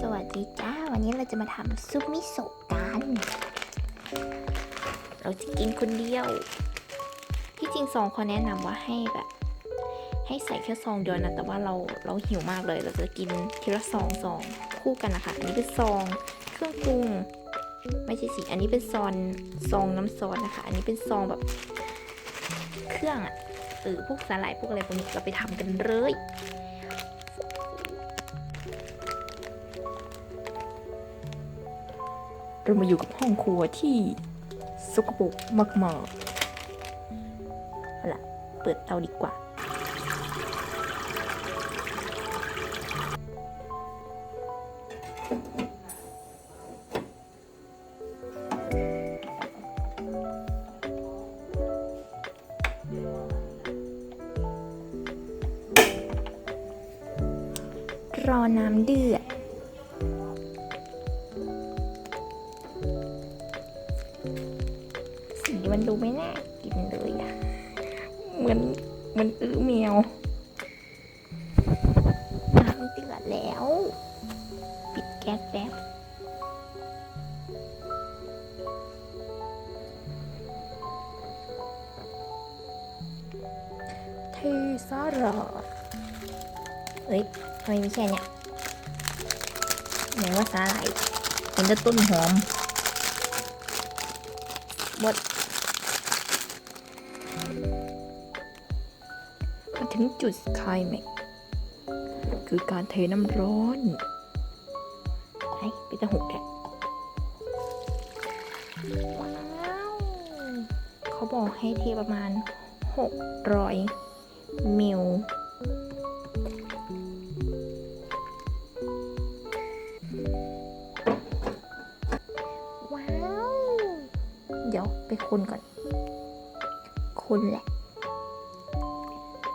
สวัสดีจ้า วันนี้เราจะมาทำซุปมิโซะกัน เราจะกินคนเดียว ที่จริงซองเขาแนะนำว่าให้แบบ ให้ใส่แค่ซองเดียวนะ แต่ว่าเราเราหิวมากเลย เราจะกินทีละซองซองคู่กันนะคะ อันนี้เป็นซอง เครื่องปรุง ไม่ใช่สิ อันนี้เป็นซองซองน้ำซอสนะคะ อันนี้เป็นซองแบบ เครื่องอะเออพวกสาหร่ายพวกอะไรพวกนี้เราไปทำกันเลย เรามาอยู่กับห้องครัวที่สกปรกมากๆเอาล่ะ เปิดเตาดีกว่า รอน้ำเดือด สีมันดูไม่น่ากินเลยอะเหมือนเหมันอื้อแมวน้ำเดือดแล้ว ปิดแก๊สแป๊บเทสาลอดเฮ้ยทำไมมีแค่เนี้ยไหนว่าสาหร่ายเป็นจะต้นหอม หมด มาถึงจุดคลายแม็กคือการเทน้ำร้อนไอ้ไปตะหกแกะว้าว เขาบอกให้เทประมาณ 600 มิ เดี๋ยวไปคนก่อน คนแหละ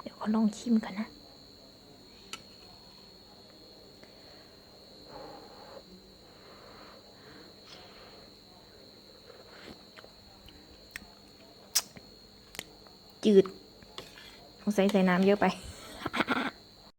เดี๋ยวเขาลองชิมก่อนนะจืดสงสัยใส่น้ำเยอะไป